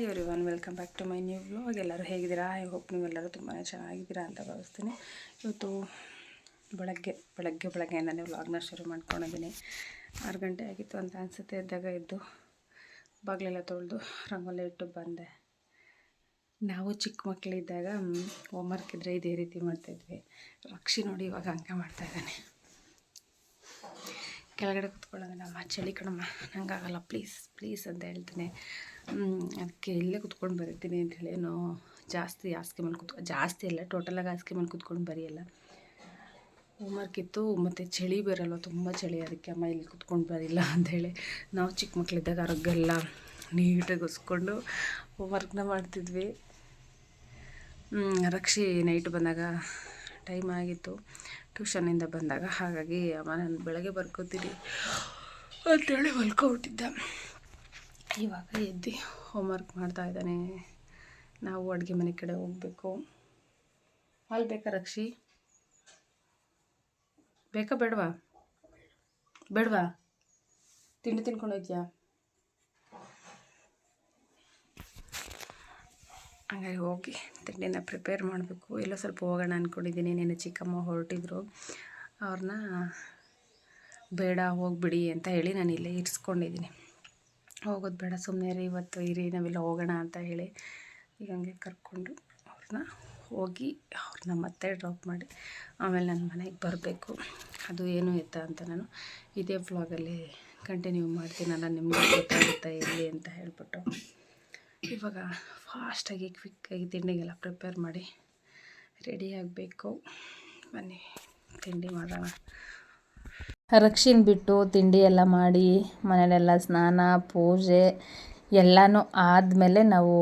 Everyone welcome back to my new vlog ಎಲ್ಲರೂ ಹೇಗಿದ್ದೀರಾ? I hope ನೀವೆಲ್ಲರೂ ತುಂಬಾ ಚೆನ್ನಾಗಿದ್ದೀರಾ ಅಂತ ಭಾವಿಸ್ತೀನಿ. ಇವತ್ತು ಬೆಳಗ್ಗೆ ಬೆಳಗ್ಗೆ ಬೆಳಗ್ಗೆಯಿಂದನೇ ವ್ಲಾಗ್ನ ಶುರು ಮಾಡ್ಕೊಂಡಿದ್ದೀನಿ. ಆರು ಗಂಟೆ ಆಗಿತ್ತು ಅಂತ ಅನಿಸುತ್ತೆ. ಇದ್ದಾಗ ಇದ್ದು ಬಾಗಿಲೆಲ್ಲ ತೊಳೆದು ರಂಗೋಲಿ ಇಟ್ಟು ಬಂದೆ. ನಾವು ಚಿಕ್ಕ ಮಕ್ಕಳಿದ್ದಾಗ ಹೋಮ್ವರ್ಕ್ ಇದ್ದರೆ ಇದೇ ರೀತಿ ಮಾಡ್ತಾಯಿದ್ವಿ ರಕ್ಷಿ ನೋಡಿ ಇವಾಗ ಹಂಗೆ ಮಾಡ್ತಾಯಿದ್ದಾನೆ ಕೆಳಗಡೆ ಕುತ್ಕೊಳ್ಳೋದಿಲ್ಲ ನಮ್ಮ ಚಳಿ ಕಣಮ್ಮ. ನಂಗಾಗಲ್ಲ. ಪ್ಲೀಸ್ ಪ್ಲೀಸ್ ಅಂತ ಹೇಳ್ತೀನಿ. ಅದಕ್ಕೆ ಇಲ್ಲೇ ಕುತ್ಕೊಂಡು ಬರೀತೀನಿ ಹೇಳಿ. ನಾವು ಜಾಸ್ತಿ ಹಾಸಿಗೆ ಮೇಲೆ ಕುತ್ಕೊ ಜಾಸ್ತಿ ಅಲ್ಲ ಟೋಟಲಾಗಿ ಹಾಸಿಗೆ ಮೇಲೆ ಕುತ್ಕೊಂಡು ಬರೆಯಲ್ಲ. ಹೋಮ್ವರ್ಕ್ ಇತ್ತು, ಮತ್ತು ಚಳಿ ಬರಲ್ವ? ತುಂಬ ಚಳಿ. ಅದಕ್ಕೆ ಅಮ್ಮ ಇಲ್ಲಿ ಕುತ್ಕೊಂಡು ಬರಿಲ್ಲ ಅಂಥೇಳಿ ನಾವು ಚಿಕ್ಕ ಮಕ್ಕಳಿದ್ದಾಗ ಆರೋಗ್ಯ ನೀಟಾಗಿ ಒಸ್ಕೊಂಡು ಹೋಮ್ವರ್ಕ್ನ ಮಾಡ್ತಿದ್ವಿ. ರಕ್ಷಿ ನೈಟ್ ಬಂದಾಗ ಟೈಮ್ ಆಗಿತ್ತು. ಟ್ಯೂಷನಿಂದ ಬಂದಾಗ ಹಾಗಾಗಿ ಅಮ್ಮ ನಾನು ಬೆಳಗ್ಗೆ ಬರ್ಕೋತೀನಿ ಅಂತೇಳಿ ಹೊಲ್ಕೊಬಿಟ್ಟಿದ್ದೆ. ಇವಾಗ ಎದ್ದು ಹೋಮ್ವರ್ಕ್ ಮಾಡ್ತಾ ಇದ್ದಾನೆ. ನಾವು ಅಡುಗೆ ಮನೆ ಕಡೆ ಹೋಗಬೇಕು. ಹಾಲು ಬೇಕಾ ರಕ್ಷಿ? ಬೇಕಾ ಬೇಡವಾ? ಬೇಡವಾ? ತಿಂಡಿ ತಿನ್ಕೊಂಡು ಹಾಗಾಗಿ ಹೋಗಿ ತಿಂಡಿನ ಪ್ರಿಪೇರ್ ಮಾಡಬೇಕು. ಎಲ್ಲೋ ಸ್ವಲ್ಪ ಹೋಗೋಣ ಅಂದ್ಕೊಂಡಿದ್ದೀನಿ ನಿನ್ನೆ ಚಿಕ್ಕಮ್ಮ ಹೊರಟಿದ್ರು. ಅವ್ರನ್ನ ಬೇಡ, ಹೋಗ್ಬಿಡಿ ಅಂತ ಹೇಳಿ ನಾನು ಇಲ್ಲೇ ಇರಿಸ್ಕೊಂಡಿದ್ದೀನಿ. ಹೋಗೋದು ಬೇಡ ಸುಮ್ಮನೆ ರೀ ಇವತ್ತು ಇರಿ, ನಾವೆಲ್ಲ ಹೋಗೋಣ ಅಂತ ಹೇಳಿ ಈಗ ಹಂಗೆ ಕರ್ಕೊಂಡು ಅವ್ರನ್ನ ಹೋಗಿ ಅವ್ರನ್ನ ಮತ್ತೆ ಡ್ರಾಪ್ ಮಾಡಿ ಆಮೇಲೆ ನನ್ನ ಮನೆಗೆ ಬರಬೇಕು. ಅದು ಏನು ಎತ್ತ ಅಂತ ನಾನು ಇದೇ ವ್ಲಾಗಲ್ಲಿ ಕಂಟಿನ್ಯೂ ಮಾಡ್ತೀನಲ್ಲ ನಿಮಗೆ ಗೊತ್ತಾಗುತ್ತೆ ಇಲ್ಲಿ ಅಂತ ಹೇಳ್ಬಿಟ್ಟು. ಇವಾಗ ಫಾಸ್ಟಾಗಿ ಕ್ವಿಕ್ಕಾಗಿ ತಿಂಡಿಗೆಲ್ಲ ಪ್ರಿಪೇರ್ ಮಾಡಿ ರೆಡಿ ಆಗಬೇಕು. ಬನ್ನಿ ತಿಂಡಿ ಮಾಡೋಣ. ರಕ್ಷಿನ ಬಿಟ್ಟು ತಿಂಡಿ ಎಲ್ಲ ಮಾಡಿ ಮನೇಲೆಲ್ಲ ಸ್ನಾನ ಪೂಜೆ ಎಲ್ಲನೂ ಆದಮೇಲೆ ನಾವು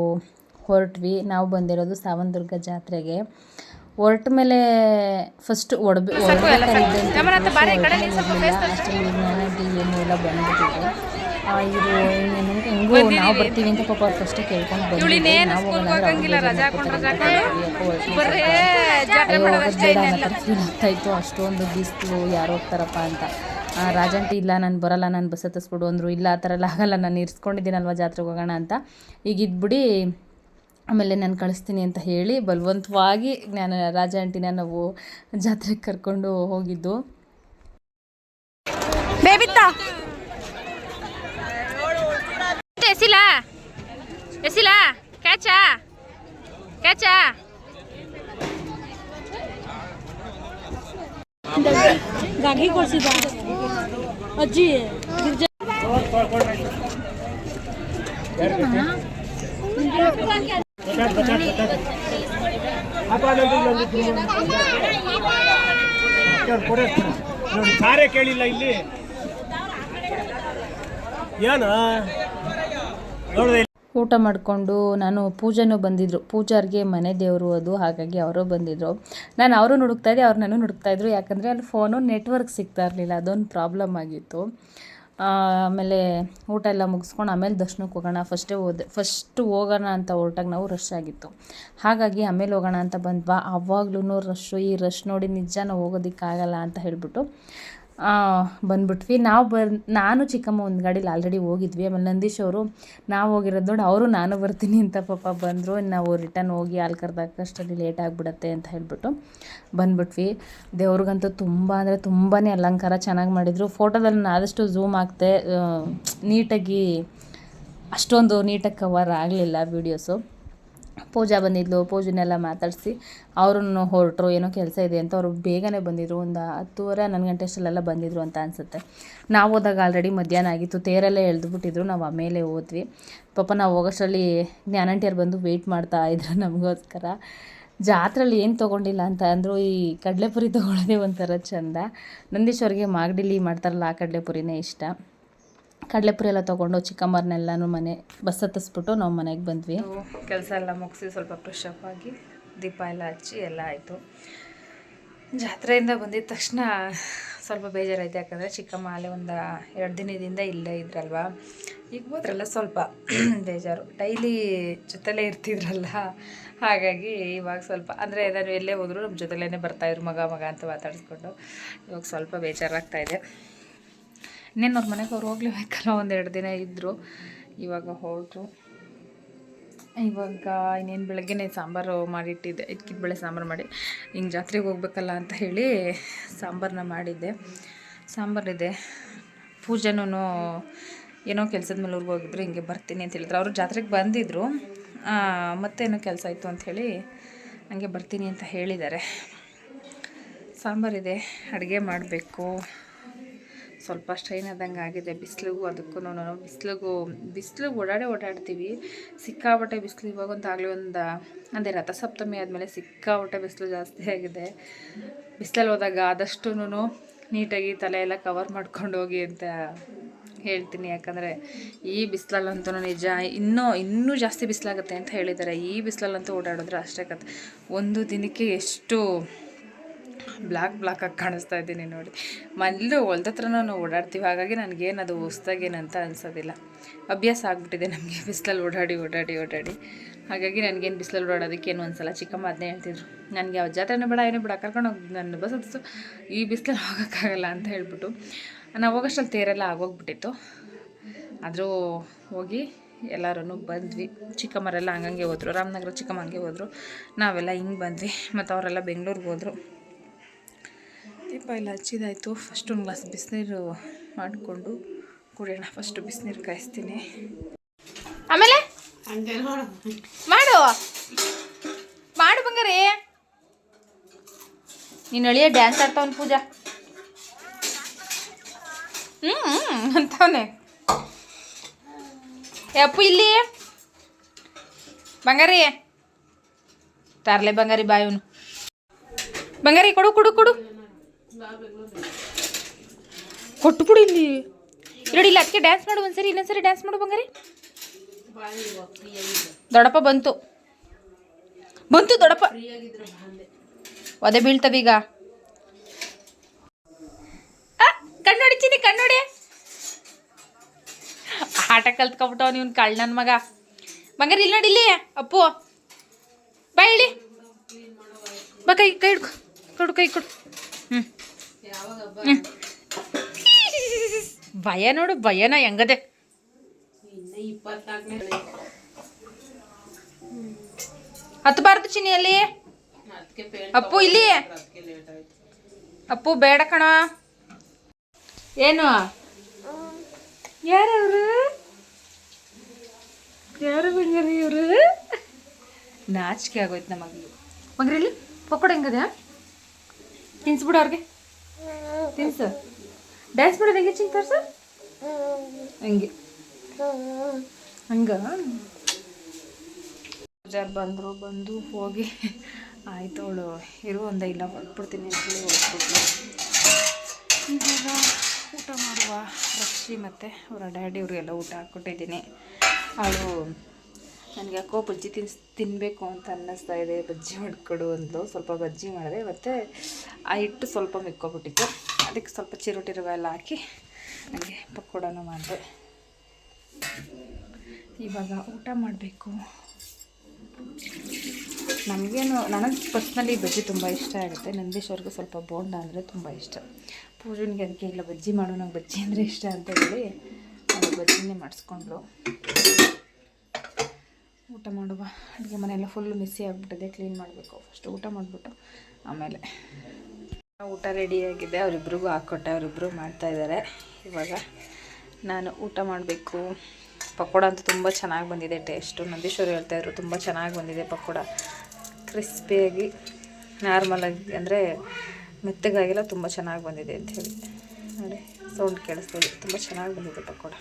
ಹೊರಟ್ವಿ. ನಾವು ಬಂದಿರೋದು ಸಾವಂದುರ್ಗ ಜಾತ್ರೆಗೆ. ಹೊರಟ ಮೇಲೆ ಫಸ್ಟ್ ಒಡಬೆ ಏನು ಎಲ್ಲ ಬಂದ್ಬಿಟ್ಟಿದ್ರು ಇದು ಹೆಂಗೂ ನಾವು ಬರ್ತೀವಿ ಅಂತ ಪಾಪ ಫಸ್ಟೇ ಕೇಳ್ಕೊಂಡು ಬಂದಿದ್ವಿ ನಾವು ಫೀಲ್ ಆಗ್ತಾಯಿತ್ತು ಅಷ್ಟೊಂದು ಬಿಸಿಲು ಯಾರು ಹೋಗ್ತಾರಪ್ಪ ಅಂತ. ರಾಜಂಟಿ ಇಲ್ಲ ನಾನು ಬರಲ್ಲ ನಾನು ಬಸ್ ಹತ್ತಿಸ್ಬಿಡು ಅಂದರು ಇಲ್ಲ ಆ ಥರ ಎಲ್ಲ ಆಗಲ್ಲ ನಾನು ಇರಿಸ್ಕೊಂಡಿದ್ದೀನಲ್ವ ಜಾತ್ರೆಗೆ ಹೋಗೋಣ ಅಂತ. ಈಗ ಇದ್ಬಿಡಿ ಆಮೇಲೆ ನಾನು ಕಳಿಸ್ತೀನಿ ಅಂತ ಹೇಳಿ ಬಲವಂತವಾಗಿ ನಾನು ರಾಜ ಆಂಟಿನ ನಾವು ಜಾತ್ರೆಗೆ ಕರ್ಕೊಂಡು ಹೋಗಿದ್ದು. ಎಸಿಲ? ಎಸಿಲ? ಕ್ಯಾಚಾ ಕ್ಯಾಚಾ ಗಾಗಿ ಕೊಡ್ಸಿದ. ಅಜ್ಜಿ ನೋಡಿ ಸಾರೇ ಕೇಳಿಲ್ಲ ಇಲ್ಲಿ ಏನ ಊಟ ಮಾಡಿಕೊಂಡು ನಾನು ಪೂಜೆನೂ ಬಂದಿದ್ದರು ಪೂಜಾರಿಗೆ ಮನೆ ದೇವರು ಅದು, ಹಾಗಾಗಿ ಅವರು ಬಂದಿದ್ದರು ನಾನು ಅವರು ಹುಡುಕ್ತಾ ಇದ್ದೆ, ಅವ್ರು ನಾನು ಹುಡುಕ್ತಾ ಇದ್ರು. ಯಾಕಂದರೆ ಅಲ್ಲಿ ಫೋನು ನೆಟ್ವರ್ಕ್ ಸಿಗ್ತಾ ಇರಲಿಲ್ಲ, ಅದೊಂದು ಪ್ರಾಬ್ಲಮ್ ಆಗಿತ್ತು. ಆಮೇಲೆ ಊಟ ಎಲ್ಲ ಮುಗಿಸ್ಕೊಂಡು ಆಮೇಲೆ ದರ್ಶನಕ್ಕೆ ಹೋಗೋಣ. ಫಸ್ಟೇ ಹೋದೆ ಫಸ್ಟ್ ಹೋಗೋಣ ಅಂತ ಹೊರಟಾಗ ನಾವು ರಶ್ ಆಗಿತ್ತು. ಹಾಗಾಗಿ ಆಮೇಲೆ ಹೋಗೋಣ ಅಂತ ಬಂದ್ವಾ. ಅವಾಗ್ಲೂ ರಶ್ಶು ಈ ರಶ್ ನೋಡಿ ನಿಜ ನಾವು ಹೋಗೋದಕ್ಕಾಗಲ್ಲ ಅಂತ ಹೇಳಿಬಿಟ್ಟು ಬಂದ್ಬಿಟ್ವಿ. ನಾವು ಬರ್, ನಾನು ಚಿಕ್ಕಮ್ಮ ಒಂದು ಗಾಡೀಲಿ ಆಲ್ರೆಡಿ ಹೋಗಿದ್ವಿ. ಆಮೇಲೆ ನಂದೀಶ್ ಅವರು, ನಾವು ಹೋಗಿರೋದು ನೋಡಿ, ಅವರು ನಾನು ಬರ್ತೀನಿ ಅಂತ ಪಾಪ ಬಂದರು. ನಾವು ರಿಟರ್ನ್ ಹೋಗಿ ಹಾಲು ಕರೆದಾಕಷ್ಟರಲ್ಲಿ ಲೇಟ್ ಆಗಿಬಿಡತ್ತೆ ಅಂತ ಹೇಳಿಬಿಟ್ಟು ಬಂದ್ಬಿಟ್ವಿ. ದೇವ್ರಿಗಂತೂ ತುಂಬ ಅಂದರೆ ತುಂಬಾ ಅಲಂಕಾರ ಚೆನ್ನಾಗಿ ಮಾಡಿದರು. ಫೋಟೋದಲ್ಲಿ ಆದಷ್ಟು ಝೂಮ್ ಆಗ್ತೆ ನೀಟಾಗಿ ಅಷ್ಟೊಂದು ನೀಟಾಗಿ ಕವರ್ ಆಗಲಿಲ್ಲ ವೀಡಿಯೋಸು ಪೂಜಾ ಬಂದಿದ್ಲು, ಪೂಜೆನೆಲ್ಲ ಮಾತಾಡಿಸಿ. ಅವ್ರನ್ನು ಹೊರಟರು, ಏನೋ ಕೆಲಸ ಇದೆ ಅಂತ ಅವರು ಬೇಗನೆ ಬಂದಿದ್ರು. ಒಂದು ಹತ್ತುವರೆ, ಹನ್ನೊಂದು ಗಂಟೆ ಅಷ್ಟಲ್ಲೆಲ್ಲ ಬಂದಿದ್ರು ಅಂತ ಅನಿಸುತ್ತೆ. ನಾವು ಹೋದಾಗ ಆಲ್ರೆಡಿ ಮಧ್ಯಾಹ್ನ ಆಗಿತ್ತು. ತೇರಲ್ಲೇ ಎಳೆದ್ಬಿಟ್ಟಿದ್ರು. ನಾವು ಆಮೇಲೆ ಹೋದ್ವಿ. ಪಾಪ ನಾವು ಹೋಗೋಷ್ಟರಲ್ಲಿ ಜ್ಞಾನಂಟಿಯರು ಬಂದು ವೆಯ್ಟ್ ಮಾಡ್ತಾ ಇದ್ರು ನಮಗೋಸ್ಕರ. ಜಾತ್ರೆಯಲ್ಲಿ ಏನು ತೊಗೊಂಡಿಲ್ಲ ಅಂತ ಅಂದರು, ಈ ಕಡಲೆಪುರಿ ತೊಗೊಳ್ಳೋದೇ ಒಂಥರ ಚೆಂದ. ನಂದೀಶ್ವರಿಗೆ ಮಾಗಡಿಲಿ ಮಾಡ್ತಾರಲ್ಲ ಆ ಕಡಲೆಪುರಿನೇ ಇಷ್ಟ. ಕಡಲೆಪುರಿ ಎಲ್ಲ ತಗೊಂಡು ಚಿಕ್ಕಮ್ಮರನ್ನೆಲ್ಲನೂ ಮನೆ ಬಸ್ ಹತ್ತಿಸ್ಬಿಟ್ಟು ನಾವು ಮನೆಗೆ ಬಂದ್ವಿ. ಕೆಲಸ ಎಲ್ಲ ಮುಗಿಸಿ ಸ್ವಲ್ಪ ಫ್ರೆಶ್ ಅಪ್ ಆಗಿ ದೀಪ ಎಲ್ಲ ಹಚ್ಚಿ ಎಲ್ಲ ಆಯಿತು. ಜಾತ್ರೆಯಿಂದ ಬಂದಿದ ತಕ್ಷಣ ಸ್ವಲ್ಪ ಬೇಜಾರಾಯ್ತು. ಯಾಕಂದರೆ ಚಿಕ್ಕಮ್ಮ ಅಲ್ಲೇ ಒಂದು ಎರಡು ದಿನದಿಂದ ಇಲ್ಲೇ ಇದ್ರಲ್ವ? ಈಗ ಹೋದ್ರಲ್ಲ ಸ್ವಲ್ಪ ಬೇಜಾರು. ಡೈಲಿ ಜೊತೆಲೇ ಇರ್ತಿದ್ರಲ್ಲ, ಹಾಗಾಗಿ ಇವಾಗ ಸ್ವಲ್ಪ, ಅಂದರೆ ನಾನು ಎಲ್ಲೇ ಹೋದರೂ ನಮ್ಮ ಜೊತೆಲೇ ಬರ್ತಾಯಿದ್ರು ಮಗ ಮಗ ಅಂತ ಮಾತಾಡಿಸ್ಕೊಂಡು. ಇವಾಗ ಸ್ವಲ್ಪ ಬೇಜಾರಾಗ್ತಾಯಿದೆ ಇನ್ನೇನು ಅವ್ರ ಮನೆಗೆ ಅವ್ರು ಹೋಗ್ಲೇಬೇಕಲ್ಲ ಒಂದೆರಡು ದಿನ ಇದ್ದರು ಇವಾಗ ಹೊರಟು ಇವಾಗ ಇನ್ನೇನು ಬೆಳಗ್ಗೆನೇ ಸಾಂಬಾರು ಮಾಡಿಟ್ಟಿದ್ದೆ. ಇದ್ಕಿದ ಬೆಳೆ ಸಾಂಬಾರು ಮಾಡಿ, ಹಿಂಗೆ ಜಾತ್ರೆಗೆ ಹೋಗ್ಬೇಕಲ್ಲ ಅಂತ ಹೇಳಿ ಸಾಂಬಾರನ್ನ ಮಾಡಿದ್ದೆ. ಸಾಂಬಾರಿದೆ. ಪೂಜೆನೂ ಏನೋ ಕೆಲಸದ ಮೇಲೆ ಊರಿಗೆ ಹೋಗಿದ್ರು, ಹಿಂಗೆ ಬರ್ತೀನಿ ಅಂತ ಹೇಳಿದ್ರು. ಅವರು ಜಾತ್ರೆಗೆ ಬಂದಿದ್ದರು ಮತ್ತೇನೋ ಕೆಲಸ ಇತ್ತು ಅಂಥೇಳಿ ಹಂಗೆ ಬರ್ತೀನಿ ಅಂತ ಹೇಳಿದ್ದಾರೆ. ಸಾಂಬಾರಿದೆ, ಅಡುಗೆ ಮಾಡಬೇಕು. ಸ್ವಲ್ಪ ಸ್ಟ್ರೈನ್ ಆದಂಗೆ ಆಗಿದೆ, ಬಿಸಿಲಿಗೂ ಅದಕ್ಕೂ ಬಿಸಿಲಿಗೂ, ಬಿಸಿಲಿಗೆ ಓಡಾಡಿ ಓಡಾಡ್ತೀವಿ. ಸಿಕ್ಕಾಬಟ್ಟೆ ಬಿಸಿಲು ಇವಾಗ ಒಂದು, ಅಂದರೆ ರಥಸಪ್ತಮಿ ಆದಮೇಲೆ ಸಿಕ್ಕಾಬಟ್ಟೆ ಬಿಸಿಲು ಜಾಸ್ತಿ ಆಗಿದೆ. ಬಿಸಿಲಲ್ಲಿ ಹೋದಾಗ ಆದಷ್ಟು ನೀಟಾಗಿ ತಲೆ ಎಲ್ಲ ಕವರ್ ಮಾಡ್ಕೊಂಡು ಹೋಗಿ ಅಂತ ಹೇಳ್ತೀನಿ. ಯಾಕಂದರೆ ಈ ಬಿಸಿಲಲ್ಲಂತೂ ನಿಜ, ಇನ್ನೂ ಇನ್ನೂ ಜಾಸ್ತಿ ಬಿಸಿಲಾಗುತ್ತೆ ಅಂತ ಹೇಳಿದ್ದಾರೆ. ಈ ಬಿಸಿಲಲ್ಲಂತೂ ಓಡಾಡಿದ್ರೆ ಅಷ್ಟೇ ಕತೆ ಒಂದು ದಿನಕ್ಕೆ ಎಷ್ಟು ಬ್ಲ್ಯಾಕ್ ಆಗಿ ಕಾಣಿಸ್ತಾ ಇದ್ದೀನಿ ನೋಡಿ. ಮೊದಲು ಹೊಲ್ದ ಹತ್ರನೂ ಓಡಾಡ್ತೀವಿ, ಹಾಗಾಗಿ ನನಗೇನು ಅದು ಹೊಸ್ದಾಗೇನಂತ ಅನ್ಸೋದಿಲ್ಲ. ಅಭ್ಯಾಸ ಆಗಿಬಿಟ್ಟಿದೆ ನಮಗೆ, ಬಿಸಿಲಲ್ಲಿ ಓಡಾಡಿ ಓಡಾಡಿ ಓಡಾಡಿ. ಹಾಗಾಗಿ ನನಗೇನು ಬಿಸಿಲಲ್ಲಿ ಓಡಾಡೋದಕ್ಕೇನು ಒಂದ್ಸಲ ಚಿಕ್ಕಮ್ಮ ಅದನ್ನೇ ಹೇಳ್ತಿದ್ರು. ನನಗೆ ಯಾವ ಜಾತ್ರೆನೂ ಬೇಡ, ಏನೂ ಬೇಡ, ಕರ್ಕೊಂಡು ಹೋಗಿ, ನನ್ನ ಬಸ್ ಹತ್ತಿಸು ಈ ಬಿಸಿಲಲ್ಲಿ ಹೋಗೋಕ್ಕಾಗಲ್ಲ ಅಂತ ಹೇಳ್ಬಿಟ್ಟು. ನಾವು ಹೋಗೋಷ್ಟರಲ್ಲಿ ತೇರೆಲ್ಲ ಆಗೋಗ್ಬಿಟ್ಟಿತ್ತು. ಆದರೂ ಹೋಗಿ ಎಲ್ಲರೂ ಬಂದ್ವಿ. ಚಿಕ್ಕಮ್ಮರೆಲ್ಲ ಹಂಗಂಗೆ ಹೋದರು, ರಾಮನಗರ ಚಿಕ್ಕಮ್ಮ ಹಂಗೆ ಹೋದರು. ನಾವೆಲ್ಲ ಹಿಂಗೆ ಬಂದ್ವಿ. ಮತ್ತು ಅವರೆಲ್ಲ ಬೆಂಗಳೂರಿಗೆ ಹೋದರು. ದೀಪ ಹಚ್ಚಿದಾಯಿತು. ಫಸ್ಟ್ ಒಂದು ಗ್ಲಾಸ್ ಬಿಸಿನೀರು ಮಾಡಿಕೊಂಡು ಕುಡಿಯೋಣ. ಫಸ್ಟು ಬಿಸಿನೀರು ಕಾಯಿಸ್ತೀನಿ. ಆಮೇಲೆ? ಮಾಡು. ಮಾಡು ಬಂಗಾರಿ. ನೀನು ಅಳಿಯ ಡ್ಯಾನ್ಸ್ ಆಡ್ತಾವನು ಪೂಜಾ. ಹ್ಞೂ ಅಂತವನೆ. ಅಪ್ಪು ಇಲ್ಲಿ? ಬಂಗಾರಿ. ತರಲೆ ಬಂಗಾರಿ ಬಾಯವನು. ಬಂಗಾರಿ, ಕೊಡು ಕೊಡು ಕೊಡು. ಕೊಟ್ಟು ಬಿಡು ಇಲ್ಲಿ. ನೋಡಿ ಅದಕ್ಕೆ ಡ್ಯಾನ್ಸ್ ಮಾಡು ಒಂದ್ಸರಿ, ಇನ್ನೊಂದ್ಸರಿ ಡ್ಯಾನ್ಸ್ ಮಾಡು ಬಂಗಾರಿ. ದೊಡಪ್ಪ ಬಂತು. ಬಂತು ದೊಡಪ್ಪ ಒದೆ ಬೀಳ್ತವೀಗ ಕಣ್ಣೊಡಿ ಚಿನ್ನಿ, ಕಣ್ಣೋಡಿ. ಆಟ ಕಲ್ತ್ಕೊಬಿಟ್ಟವ ನೀವ್ ಕಳ್ ನನ್ನ ಮಗ. ಬಂಗಾರ, ಇಲ್ಲಿ ನೋಡಿ, ಇಲ್ಲಿ. ಅಪ್ಪು. ಬಾ, ಹೇಳಿ. ಬಾ, ಕೈ ಕೈ ಹಿಡ್ಕೊ. ಕೊಡು, ಕೈ ಕೊಡು. ಹ್ಞೂ ಭಯ ನೋಡು ಭಯನ ಹೆಂಗದೆ. ಹತ್ತಬಾರ್ದು ಚಿನ್ನಿಯಲ್ಲಿ ಅಪ್ಪು ಇಲ್ಲಿ. ಅಪ್ಪು ಬೇಡ ಕಣ. ಏನು? ಯಾರವರು? ಯಾರು ಬಂಗಾರಿ ಇವರು? ನಾಚಿಕೆ ಆಗೋಯ್ತು ನಮಗೆ. ಬಂಗ್ರಿ ಇಲ್ಲಿ ಪಕೋಡ ಹೆಂಗದ? ತಿನ್ಸ್ಬಿಡು ಅವ್ರಿಗೆ. ತಿನ್ಸು. ಡ್ಯಾನ್ಸ್ ಮಾಡೋದು ಹೆಂಗೆ ಚಿಂಗ್ ಸರ್ ಹಂಗೆ. ಹಂಗ? ಪೂಜಾರ್ ಬಂದರು, ಬಂದು ಹೋಗಿ. ಆಯ್ತು ಅವಳು, ಇರು ಒಂದ ಇಲ್ಲ, ಹೊರಟ್ಬಿಡ್ತೀನಿ ಈಗ ಊಟ ಮಾಡುವ ರಕ್ಷಿ ಮತ್ತು ಅವರ ಡ್ಯಾಡಿ, ಅವ್ರಿಗೆಲ್ಲ ಊಟ ಹಾಕ್ಕೊಟ್ಟಿದ್ದೀನಿ. ಅವಳು ನನಗೆ ಯಾಕೋ ಬಜ್ಜಿ ತಿನ್ಸ್ ತಿನ್ನಬೇಕು ಅಂತ ಅನ್ನಿಸ್ತಾ ಇದೆ. ಬಜ್ಜಿ ಮಾಡಿಕೊಡು ಅಂದ್ಲು. ಸ್ವಲ್ಪ ಬಜ್ಜಿ ಮಾಡಿದೆ. ಮತ್ತು ಆ ಹಿಟ್ಟು ಸ್ವಲ್ಪ ಮಿಕ್ಕೊಬಿಟ್ಟಿತ್ತು. ಅದಕ್ಕೆ ಸ್ವಲ್ಪ ಚಿರೋಟಿ ರವೆ ಎಲ್ಲ ಹಾಕಿ ನನಗೆ ಪಕೋಡನೂ ಮಾಡಿದೆ. ಇವಾಗ ಊಟ ಮಾಡಬೇಕು. ನಮಗೇನು ನನಗೆ ಪರ್ಸ್ನಲಿ ಬಜ್ಜಿ ತುಂಬ ಇಷ್ಟ ಆಗುತ್ತೆ. ನಂದೀಶ್ ಸ್ವಲ್ಪ ಬೋಂಡ ಅಂದರೆ ತುಂಬ ಇಷ್ಟ. ಪೂಜನಿಗೆ ಅದಕ್ಕೆ ಇಲ್ಲ, ಬಜ್ಜಿ ಮಾಡೋ ನಂಗೆ ಬಜ್ಜಿ ಅಂದರೆ ಇಷ್ಟ ಅಂತ ಹೇಳಿ ನಾನು ಬಜ್ಜಿನೇ ಮಾಡಿಸ್ಕೊಂಡ್ಳು. ಊಟ ಮಾಡುವ. ಅಡುಗೆ ಮನೆಯೆಲ್ಲ ಫುಲ್ಲು ಮಿಸ್ಸಿ ಆಗಿಬಿಟ್ಟಿದೆ. ಕ್ಲೀನ್ ಮಾಡಬೇಕು. ಫಸ್ಟ್ ಊಟ ಮಾಡಿಬಿಟ್ಟು ಆಮೇಲೆ ಊಟ ರೆಡಿಯಾಗಿದೆ ಅವರಿಬ್ರಿಗೂ ಹಾಕ್ಕೊಟ್ಟೆ. ಅವರಿಬ್ಬರು ಮಾಡ್ತಾಯಿದ್ದಾರೆ ಇವಾಗ ನಾನು ಊಟ ಮಾಡಬೇಕು. ಪಕೋಡ ಅಂತೂ ತುಂಬ ಚೆನ್ನಾಗಿ ಬಂದಿದೆ. ಟೇಸ್ಟು ನಂದೀಶ್ವರು ಹೇಳ್ತಾಯಿದ್ರು ತುಂಬ ಚೆನ್ನಾಗಿ ಬಂದಿದೆ ಪಕೋಡ. ಕ್ರಿಸ್ಪಿಯಾಗಿ ನಾರ್ಮಲಾಗಿ ಅಂದರೆ ಮೆತ್ತಗಾಗಿಲ್ಲ, ತುಂಬ ಚೆನ್ನಾಗಿ ಬಂದಿದೆ ಅಂತ ನೋಡಿ ಸೌಂಡ್ ಕೇಳಿಸ್ತಾ ತುಂಬ ಚೆನ್ನಾಗಿ ಬಂದಿದೆ ಪಕೋಡ.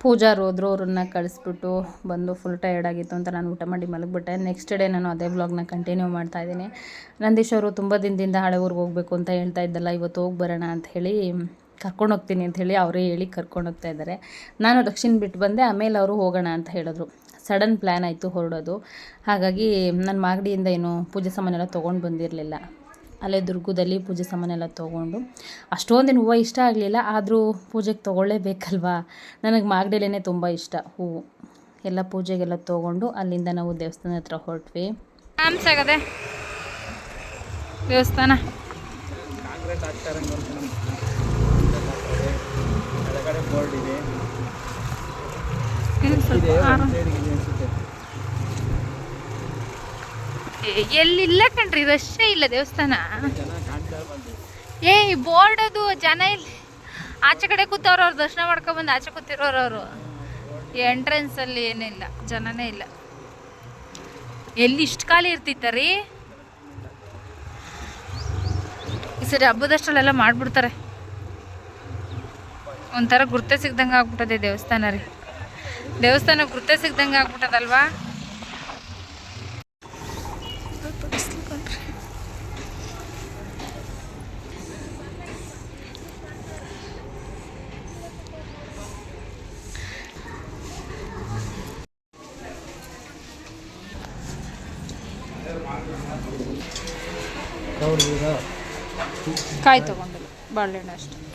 ಪೂಜಾರು ಹೋದ್ರು ಅವ್ರನ್ನ ಕಳಿಸ್ಬಿಟ್ಟು ಬಂದು ಫುಲ್ ಟಯರ್ಡ್ ಆಗಿತ್ತು ಅಂತ ನಾನು ಊಟ ಮಾಡಿ ಮಲಗಿಬಿಟ್ಟೆ. ನೆಕ್ಸ್ಟ್ ಡೇ ನಾನು ಅದೇ ಬ್ಲಾಗ್ನ ಕಂಟಿನ್ಯೂ ಮಾಡ್ತಾ ಇದ್ದೀನಿ. ನಂದೀಶ್ ಅವರು ತುಂಬ ದಿನದಿಂದ ಹಳೆ ಊರಿಗೆ ಹೋಗಬೇಕು ಅಂತ ಹೇಳ್ತಾ ಇದ್ದಲ್ಲ, ಇವತ್ತು ಹೋಗಿ ಬರೋಣ ಅಂತ ಹೇಳಿ ಕರ್ಕೊಂಡು ಹೋಗ್ತೀನಿ ಅಂತ ಹೇಳಿ ಅವರೇ ಹೇಳಿ ಕರ್ಕೊಂಡು ಹೋಗ್ತಾ ಇದ್ದಾರೆ. ನಾನು ದಕ್ಷಿಣ ಬಿಟ್ಟು ಬಂದೆ, ಆಮೇಲೆ ಅವರು ಹೋಗೋಣ ಅಂತ ಹೇಳಿದ್ರು. ಸಡನ್ ಪ್ಲ್ಯಾನ್ ಆಯಿತು ಹೊರಡೋದು. ಹಾಗಾಗಿ ನಾನು ಮಾಗಡಿಯಿಂದ ಏನು ಪೂಜೆ ಸಾಮಾನೆಲ್ಲ ತೊಗೊಂಡು ಬಂದಿರಲಿಲ್ಲ. ಅಲ್ಲೇ ದುರ್ಗದಲ್ಲಿ ಪೂಜೆ ಸಾಮಾನೆಲ್ಲ ತೊಗೊಂಡು. ಅಷ್ಟೊಂದೇನು ಹೂವು ಇಷ್ಟ ಆಗಲಿಲ್ಲ ಆದರೂ ಪೂಜೆಗೆ ತೊಗೊಳ್ಳೇಬೇಕಲ್ವಾ? ನನಗೆ ಮಾಗಡಿಲೇ ತುಂಬ ಇಷ್ಟ ಹೂವು. ಎಲ್ಲ ಪೂಜೆಗೆಲ್ಲ ತೊಗೊಂಡು ಅಲ್ಲಿಂದ ನಾವು ದೇವಸ್ಥಾನ ಹತ್ರ ಹೊರಟ್ವಿ. ಆಮ್ಸಾಗದೆ ದೇವಸ್ಥಾನ. ಬೋರ್ಡ್ ಇದೆ ಇದೆ ಒಂದು ಸೈಡ್ಗೆ ಇದೆ ಅನ್ಸುತ್ತೆ ಎಲ್ಲಿಲ್ಲ ಕಣ್ರಿ, ರಶ್ಶೇ ಇಲ್ಲ ದೇವಸ್ಥಾನ. ಜನ ಕಾಣ್ತಾ ಬಂದು ಏ ಬೋರ್ಡ್ ಅದು, ಜನ ಇಲ್ಲಿ ಆಚೆ ಕಡೆ ಕೂತವ್ರು ಅವ್ರು, ದರ್ಶನ ಮಾಡ್ಕೊಂಬಂದು ಆಚೆ ಕೂತಿರೋರು ಅವರು. ಎಂಟ್ರೆನ್ಸ್ ಅಲ್ಲಿ ಏನಿಲ್ಲ, ಜನನೇ ಇಲ್ಲ. ಎಲ್ಲಿ ಇಷ್ಟು ಖಾಲಿ ಇರ್ತಿತ್ತ ರೀ ಈ ಸರಿ ಹಬ್ಬದಷ್ಟಲ್ಲೆಲ್ಲ ಮಾಡ್ಬಿಡ್ತಾರೆ. ಒಂಥರ ಗುರ್ತೆ ಸಿಗ್ದಂಗೆ ಆಗ್ಬಿಟ್ಟದೆ ದೇವಸ್ಥಾನ ರೀ. ದೇವಸ್ಥಾನ ಗುರ್ತೆ ಸಿಗ್ದಂಗೆ ಆಗ್ಬಿಟ್ಟದಲ್ವಾ ಹೌದು ಕಾಯಿ ತಗೊಂಡಿಲ್ಲ ಬಾಳೆಹಣ್ಣು ಅಷ್ಟೆ.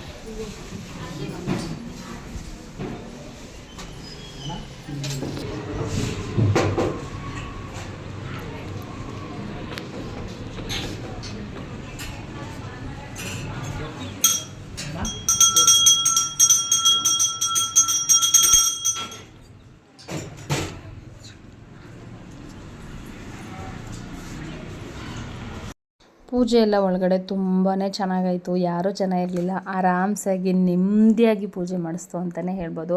ಪೂಜೆ ಎಲ್ಲ ಒಳಗಡೆ ತುಂಬಾ ಚೆನ್ನಾಗಾಯಿತು. ಯಾರೂ ಜನ ಇರಲಿಲ್ಲ ಆರಾಮ್ಸಾಗಿ ನೆಮ್ಮದಿಯಾಗಿ ಪೂಜೆ ಮಾಡಿಸ್ತು ಅಂತಲೇ ಹೇಳ್ಬೋದು.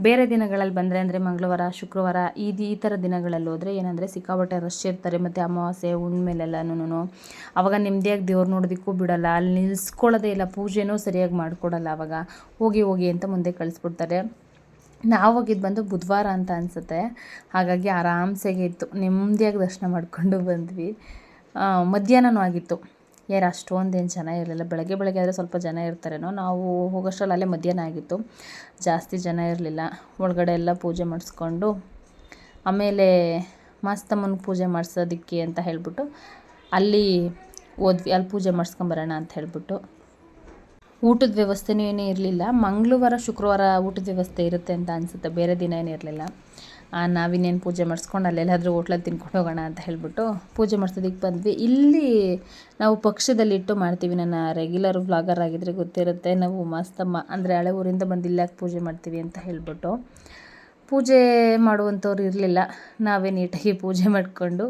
ಬೇರೆ ದಿನಗಳಲ್ಲಿ ಬಂದರೆ ಅಂದರೆ ಮಂಗಳವಾರ, ಶುಕ್ರವಾರ ಇದು ಈ ಥರ ದಿನಗಳಲ್ಲಿ ಹೋದರೆ ಏನಂದರೆ ಸಿಕ್ಕಾಪಟ್ಟೆ ರಶ್ ಇರ್ತಾರೆ. ಮತ್ತು ಅಮಾವಾಸ್ಯೆ ಹುಣ್ಮೇಲೆಲ್ಲನೂ ಅವಾಗ ನೆಮ್ಮದಿಯಾಗಿ ದೇವ್ರು ನೋಡೋದಕ್ಕೂ ಬಿಡಲ್ಲ. ಅಲ್ಲಿ ನಿಲ್ಸ್ಕೊಳ್ಳೋದೇ ಇಲ್ಲ. ಪೂಜೆನೂ ಸರಿಯಾಗಿ ಮಾಡಿಕೊಡಲ್ಲ ಅವಾಗ. ಹೋಗಿ ಹೋಗಿ ಅಂತ ಮುಂದೆ ಕಳಿಸ್ಬಿಡ್ತಾರೆ. ನಾವು ಹೋಗಿದ್ದು ಬಂದು ಬುಧವಾರ ಅಂತ ಅನಿಸುತ್ತೆ. ಹಾಗಾಗಿ ಆರಾಮ್ಸೆಗೆ ಇತ್ತು. ನೆಮ್ಮದಿಯಾಗಿ ದರ್ಶನ ಮಾಡಿಕೊಂಡು ಬಂದ್ವಿ. ಆ, ಮಧ್ಯಾಹ್ನನೂ ಆಗಿತ್ತು. ಯಾರು ಅಷ್ಟೊಂದೇನು ಜನ ಇರಲಿಲ್ಲ. ಬೆಳಗ್ಗೆ ಬೆಳಗ್ಗೆ ಆದರೆ ಸ್ವಲ್ಪ ಜನ ಇರ್ತಾರೇನೋ. ನಾವು ಹೋಗೋಷ್ಟರಲ್ಲಿ ಅಲ್ಲೇ ಮಧ್ಯಾಹ್ನ ಆಗಿತ್ತು. ಜಾಸ್ತಿ ಜನ ಇರಲಿಲ್ಲ. ಒಳಗಡೆ ಎಲ್ಲ ಪೂಜೆ ಮಾಡಿಸ್ಕೊಂಡು ಆಮೇಲೆ ಮಾಸ್ತಮ್ಮನ ಪೂಜೆ ಮಾಡಿಸೋದಕ್ಕೆ ಅಂತ ಹೇಳ್ಬಿಟ್ಟು ಅಲ್ಲಿ ಹೋದ್ವಿ. ಅಲ್ಲಿ ಪೂಜೆ ಮಾಡಿಸ್ಕೊಂಬರೋಣ ಅಂತ ಹೇಳ್ಬಿಟ್ಟು. ಊಟದ ವ್ಯವಸ್ಥೆನೂ ಏನೂ ಇರಲಿಲ್ಲ. ಮಂಗಳವಾರ ಶುಕ್ರವಾರ ಊಟದ ವ್ಯವಸ್ಥೆ ಇರುತ್ತೆ ಅಂತ ಅನಿಸುತ್ತೆ. ಬೇರೆ ದಿನ ಏನೂ ಇರಲಿಲ್ಲ. ನಾವಿನ್ನೇನು ಪೂಜೆ ಮಾಡಿಸ್ಕೊಂಡು ಅಲ್ಲೆಲ್ಲಾದರೂ ಹೋಟ್ಲಲ್ಲಿ ತಿನ್ಕೊಂಡು ಹೋಗೋಣ ಅಂತ ಹೇಳ್ಬಿಟ್ಟು ಪೂಜೆ ಮಾಡಿಸೋದಕ್ಕೆ ಬಂದ್ವಿ. ಇಲ್ಲಿ ನಾವು ಪಕ್ಷದಲ್ಲಿಟ್ಟು ಮಾಡ್ತೀವಿ. ನನ್ನ ರೆಗ್ಯುಲರ್ ವ್ಲಾಗರ್ ಆಗಿದ್ರೆ ಗೊತ್ತಿರುತ್ತೆ. ನಾವು ಮಾಸ್ತಮ್ಮ ಅಂದರೆ ಹಳೆ ಊರಿಂದ ಬಂದು ಇಲ್ಲಾಕೆ ಪೂಜೆ ಮಾಡ್ತೀವಿ ಅಂತ ಹೇಳ್ಬಿಟ್ಟು ಪೂಜೆ ಮಾಡುವಂಥವ್ರು ಇರಲಿಲ್ಲ. ನಾವೇ ನೀಟಾಗಿ ಪೂಜೆ ಮಾಡಿಕೊಂಡು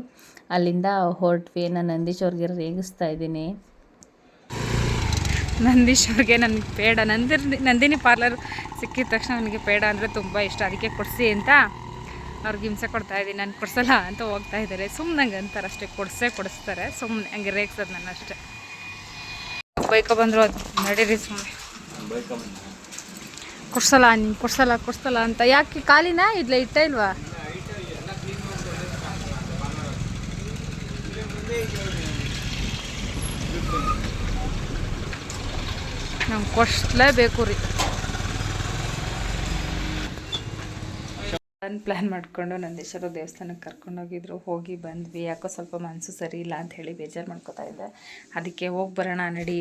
ಅಲ್ಲಿಂದ ಹೊರಟ್ವಿ. ನಾನು ನಂದೀಶ್ ಅವ್ರಿಗೆ ರೇಗಿಸ್ತಾ ಇದ್ದೀನಿ. ನಂದೀಶ್ ಅವ್ರಿಗೆ ನನಗೆ ಪೇಡ. ನಂದಿರ್ ನಂದಿನಿ ಪಾರ್ಲರ್ ಸಿಕ್ಕಿದ ತಕ್ಷಣ ನನಗೆ ಪೇಡ ಅಂದರೆ ತುಂಬ ಇಷ್ಟ. ಅದಕ್ಕೆ ಕೊಡಿಸಿ ಅಂತ ಅವ್ರಿಗೆ ಹಿಂಸೆ ಕೊಡ್ತಾ ಇದ್ದೀನಿ ನಾನು ಕೊಡ್ಸಲ್ಲ ಅಂತ ಹೋಗ್ತಾ ಇದ್ದಾರೆ ಸುಮ್ಮನೆ ಹಂಗೆ ಅಂತಾರೆ ಅಷ್ಟೇ, ಕೊಡಿಸೇ ಕೊಡಿಸ್ತಾರೆ. ಸುಮ್ಮನೆ ಹಂಗೆ ರೇಗ್ಸೋದು ನಾನು ಅಷ್ಟೇ. ಬೈಕೋ ಬಂದರು ಅದು ನಡೀರಿ ಸುಮ್ಮನೆ ಕೊಡ್ಸಲ್ಲ, ನೀನು ಕೊಡ್ಸಲ್ಲ ಕೊಡ್ಸಲ್ಲ ಅಂತ. ಯಾಕೆ, ಖಾಲಿನಾ ಇದ್ಲ, ಇಟ್ಟ ಇಲ್ವಾ? ನಂಗೆ ಕೊಡಿಸ್ಲೇಬೇಕು ರೀ. ಪ್ಲಾನ್ ಪ್ಲ್ಯಾನ್ ಮಾಡಿಕೊಂಡು ನಂದೀಶ್ವರ ದೇವಸ್ಥಾನಕ್ಕೆ ಕರ್ಕೊಂಡೋಗಿದ್ರು ಹೋಗಿ ಬಂದ್ವಿ. ಯಾಕೋ ಸ್ವಲ್ಪ ಮನಸ್ಸು ಸರಿ ಇಲ್ಲ ಅಂತ ಹೇಳಿ ಬೇಜಾರು ಮಾಡ್ಕೋತಾ ಇದ್ದೆ. ಅದಕ್ಕೆ ಹೋಗಿ ಬರೋಣ ನಡಿ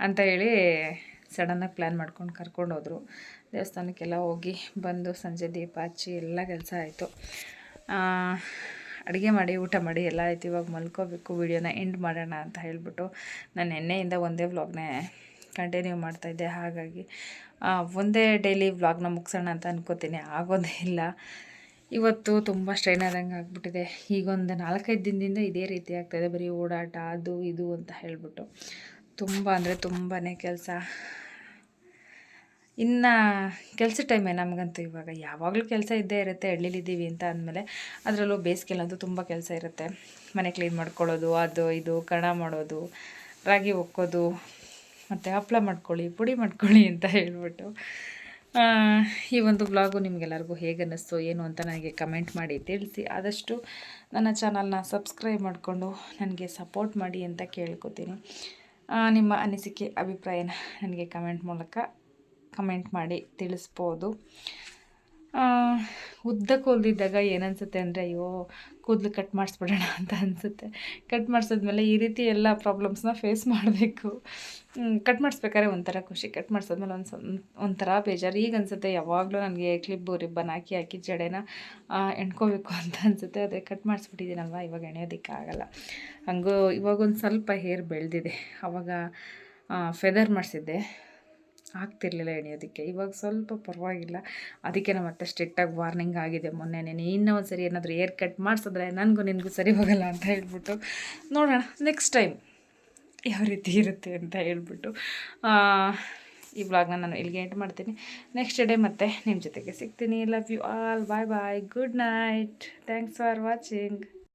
ಅಂತ ಹೇಳಿ ಸಡನ್ನಾಗಿ ಪ್ಲ್ಯಾನ್ ಮಾಡ್ಕೊಂಡು ಕರ್ಕೊಂಡೋದ್ರು ದೇವಸ್ಥಾನಕ್ಕೆಲ್ಲ ಹೋಗಿ ಬಂದು ಸಂಜೆ ದೀಪ ಹಚ್ಚಿ ಎಲ್ಲ ಕೆಲಸ ಆಯಿತು. ಅಡುಗೆ ಮಾಡಿ, ಊಟ ಮಾಡಿ ಎಲ್ಲ ಆಯ್ತು. ಇವಾಗ ಮಲ್ಕೋಬೇಕು. ವಿಡಿಯೋನ ಎಂಡ್ ಮಾಡೋಣ ಅಂತ ಹೇಳಿಬಿಟ್ಟು ನಾನು ನಿನ್ನೆಯಿಂದ ಒಂದೇ ವ್ಲಾಗ್ನೇ ಕಂಟಿನ್ಯೂ ಮಾಡ್ತಾಯಿದ್ದೆ ಹಾಗಾಗಿ ಒಂದೇ ಡೈಲಿ ವ್ಲಾಗ್ನ ಮುಗಿಸೋಣ ಅಂತ ಅನ್ಕೋತೀನಿ. ಆಗೋದೇ ಇಲ್ಲ. ಇವತ್ತು ತುಂಬ ಸ್ಟ್ರೈನ್ ಆದಂಗೆ ಆಗ್ಬಿಟ್ಟಿದೆ. ಈಗೊಂದು ನಾಲ್ಕೈದು ದಿನದಿಂದ ಇದೇ ರೀತಿ ಆಗ್ತಾಯಿದೆ ಬರೀ ಓಡಾಟ, ಅದು, ಇದು ಅಂತ ಹೇಳಿಬಿಟ್ಟು. ತುಂಬ ಅಂದರೆ ತುಂಬಾ ಕೆಲಸ. ಇನ್ನು ಕೆಲಸ ಟೈಮೇ ನಮಗಂತೂ ಇವಾಗ ಯಾವಾಗಲೂ ಕೆಲಸ ಇದ್ದೇ ಇರುತ್ತೆ. ಹಳ್ಳಿಲಿದ್ದೀವಿ ಅಂತ ಅಂದಮೇಲೆ ಅದರಲ್ಲೂ ಬೇಸಿಗೆಲ್ಲಂತೂ ತುಂಬ ಕೆಲಸ ಇರುತ್ತೆ. ಮನೆ ಕ್ಲೀನ್ ಮಾಡ್ಕೊಳ್ಳೋದು, ಅದು, ಇದು, ಕಣ ಮಾಡೋದು, ರಾಗಿ ಒಕ್ಕೋದು ಮತ್ತು ಹಪ್ಪಳ ಮಾಡ್ಕೊಳ್ಳಿ, ಪುಡಿ ಮಾಡ್ಕೊಳ್ಳಿ ಅಂತ ಹೇಳ್ಬಿಟ್ಟು. ಈ ಒಂದು ಬ್ಲಾಗು ನಿಮಗೆಲ್ಲರಿಗೂ ಹೇಗೆ ಅನ್ನಿಸ್ತು, ಏನು ಅಂತ ನನಗೆ ಕಮೆಂಟ್ ಮಾಡಿ ತಿಳಿಸಿ. ಆದಷ್ಟು ನನ್ನ ಚಾನಲ್ನ ಸಬ್ಸ್ಕ್ರೈಬ್ ಮಾಡಿಕೊಂಡು ನನಗೆ ಸಪೋರ್ಟ್ ಮಾಡಿ ಅಂತ ಕೇಳ್ಕೊತೀನಿ. ನಿಮ್ಮ ಅನಿಸಿಕೆ, ಅಭಿಪ್ರಾಯನ ನನಗೆ ಕಮೆಂಟ್ ಮೂಲಕ ಕಮೆಂಟ್ ಮಾಡಿ ತಿಳಿಸ್ಬೋದು. ಉದ್ದ ಕೂದಲಿದ್ದಾಗ ಏನನ್ಸುತ್ತೆ ಅಂದರೆ, ಅಯ್ಯೋ, ಕೂದಲು ಕಟ್ ಮಾಡಿಸ್ಬಿಡೋಣ ಅಂತ ಅನಿಸುತ್ತೆ. ಕಟ್ ಮಾಡಿಸಿದ್ಮೇಲೆ ಈ ರೀತಿ ಎಲ್ಲ ಪ್ರಾಬ್ಲಮ್ಸ್ನ ಫೇಸ್ ಮಾಡಬೇಕು. ಕಟ್ ಮಾಡಿಸ್ಬೇಕಾದ್ರೆ ಒಂಥರ ಖುಷಿ. ಕಟ್ ಮಾಡಿಸಿದ್ಮೇಲೆ ಒಂದು ಒಂಥರ ಬೇಜಾರು. ಈಗ ಅನಿಸುತ್ತೆ, ಯಾವಾಗಲೂ ನನಗೆ ಕ್ಲಿಪ್ಪು ರಿಬ್ಬನ್ ಹಾಕಿ ಹಾಕಿ ಜಡೆನ ಎಣ್ಕೋಬೇಕು ಅಂತ ಅನಿಸುತ್ತೆ. ಅದೇ ಕಟ್ ಮಾಡಿಸ್ಬಿಟ್ಟಿದ್ದೀನಲ್ವ? ಇವಾಗ ಎಣೆಯೋದಕ್ಕಾಗಲ್ಲ ಹಂಗೂ ಇವಾಗ ಒಂದು ಸ್ವಲ್ಪ ಹೇರ್ ಬೆಳೆದಿದೆ. ಅವಾಗ ಫೆದರ್ ಮಾಡಿಸಿದ್ದೆ. ಆಗ್ತಿರ್ಲಿಲ್ಲ ಎಣಿಯೋದಕ್ಕೆ ಇವಾಗ ಸ್ವಲ್ಪ ಪರವಾಗಿಲ್ಲ. ಅದಕ್ಕೆ ನಾನು ಮತ್ತೆ ಸ್ಟ್ರಿಕ್ಟಾಗಿ ವಾರ್ನಿಂಗ್ ಆಗಿದೆ ಮೊನ್ನೆ. ನೀನು ಇನ್ನೂ ಒಂದು ಸರಿ ಏನಾದರೂ ಏರ್ ಕಟ್ ಮಾಡಿಸಿದ್ರೆ ನನಗೂ ನಿನಗೂ ಸರಿ ಹೋಗಲ್ಲ ಅಂತ ಹೇಳ್ಬಿಟ್ಟು. ನೋಡೋಣ ನೆಕ್ಸ್ಟ್ ಟೈಮ್ ಯಾವ ರೀತಿ ಇರುತ್ತೆ ಅಂತ ಹೇಳ್ಬಿಟ್ಟು. ಈ ವ್ಲಾಗ್ನ ನಾನು ಇಲ್ಲಿಗೆ ಎಂಟ್ ಮಾಡ್ತೀನಿ. ನೆಕ್ಸ್ಟ್ ಡೇ ಮತ್ತೆ ನಿಮ್ಮ ಜೊತೆಗೆ ಸಿಗ್ತೀನಿ. Love you all bye bye good night thanks for watching